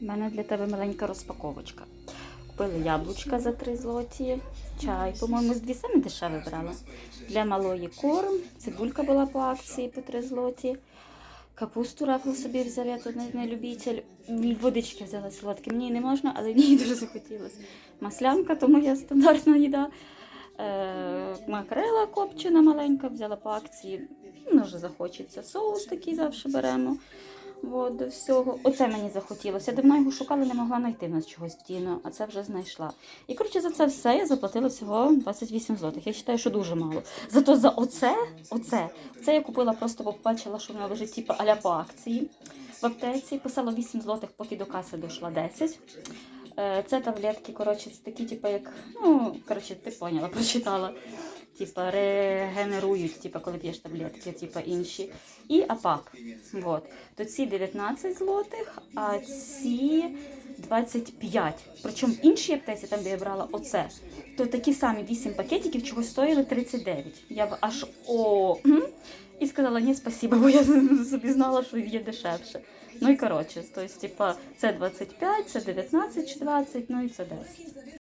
У мене для тебе маленька розпаковочка. Купили яблучка за 3 злоті, чай, по-моєму, з дві самі дешеві брала. Для малої корм, цибулька була по акції по 3 злоті. Капусту рафл собі взяв, я тут не, любитель. Водички взяла солодкі. Мені не можна, але мені дуже захотілося. Маслянка, тому я стандартна їда. Е, макрела копчена маленька, взяла по акції. Ну, захочеться. Соус такий завжди беремо. От, до всього. Оце мені захотілося. Я давно його шукала, не могла знайти в нас чогось в а це вже знайшла. І коротше за це все я заплатила всього 28 злотих. Я вважаю, що дуже мало. Зато за оце, оце, це я купила просто, бо побачила, що воно лежить типу аля по акції в аптеці. Писала 8 злотих, поки до каси дійшла 10. Е, Це таблетки, коротше, це такі, типу, як, ну, коротше, ти поняла, прочитала. Типа регенерують, типа, коли п'єш таблетки, типа інші. І АПАК. Вот. То ці 19 злотих, а ці 25. Причому в іншій аптеці, там де я брала оце, то такі самі 8 пакетиків чогось стоїли 39. Я б аж о. І сказала, ні, спасибо, бо я собі знала, що є дешевше. Ну і коротше, тобто, типа, це 25, це 19 чи 20, ну і це 10.